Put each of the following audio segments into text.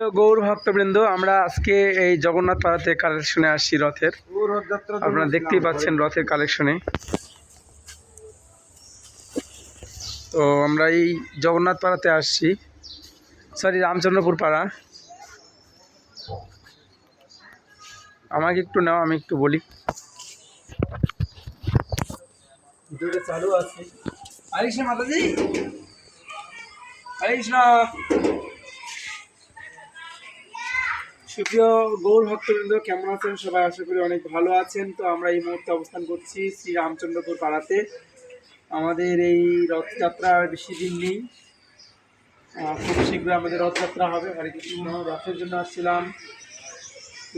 গৌর ভক্তবৃন্দ, আমরা আজকে এই জগন্নাথ পাড়াতে কালেকশনে আসছি রথের। আপনারা দেখতেই পাচ্ছেন রথের কালেকশনে তো আমরা এই জগন্নাথ পাড়াতে আসছি। সরি রামচন্দ্রপুর পাড়া। আমাকে একটু নাও, আমি একটু বলি। চালু আছে। সুপ্রিয় গৌর ভক্তবৃন্দ, কেমন আছেন? সবাই আশা করি অনেক ভালো আছেন। তো আমরা এই মুহূর্তে অবস্থান করছি শ্রী রামচন্দ্রপুর পাড়াতে। আমাদের এই রথযাত্রা আর বেশি দিন নেই। খুব শীঘ্রই আমাদের রথযাত্রা হবে। হরে কৃষ্ণ রথের জন্য আসছিলাম।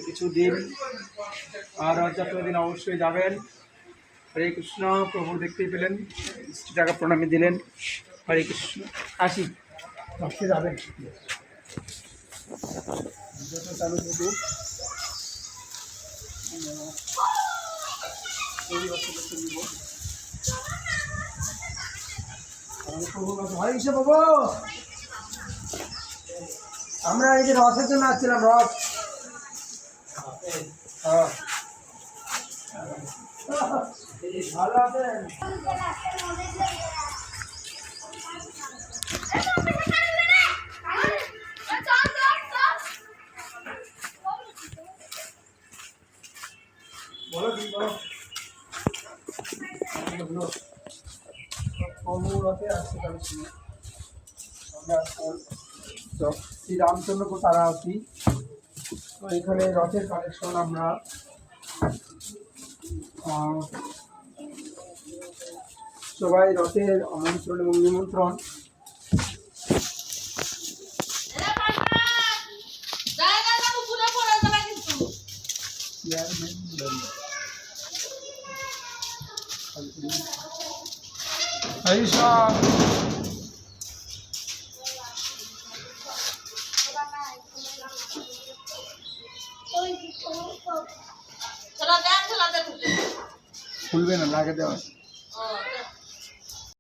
কিছু দিন। আর রথযাত্রার দিন অবশ্যই যাবেন। হরে কৃষ্ণ প্রভু দেখতেই পেলেন। টাকা প্রণামী দিলেন। হরে কৃষ্ণ। আসি। রথে যাবেন। আমরা এই যে রথের জন্য আসছিলাম রথ। হ্যাঁ। ভালো আছেন? বলো কি বলো? কমুরতে আমরা শ্রী রামচন্দ্রপুর তারা আছি। তো এখানে রথের কালেকশন আমরা সবাই রথের আমন্ত্রণ এবং নিমন্ত্রণ। চেয়ারম্যান হরিষা খুলবে না লাগে দেওয়া।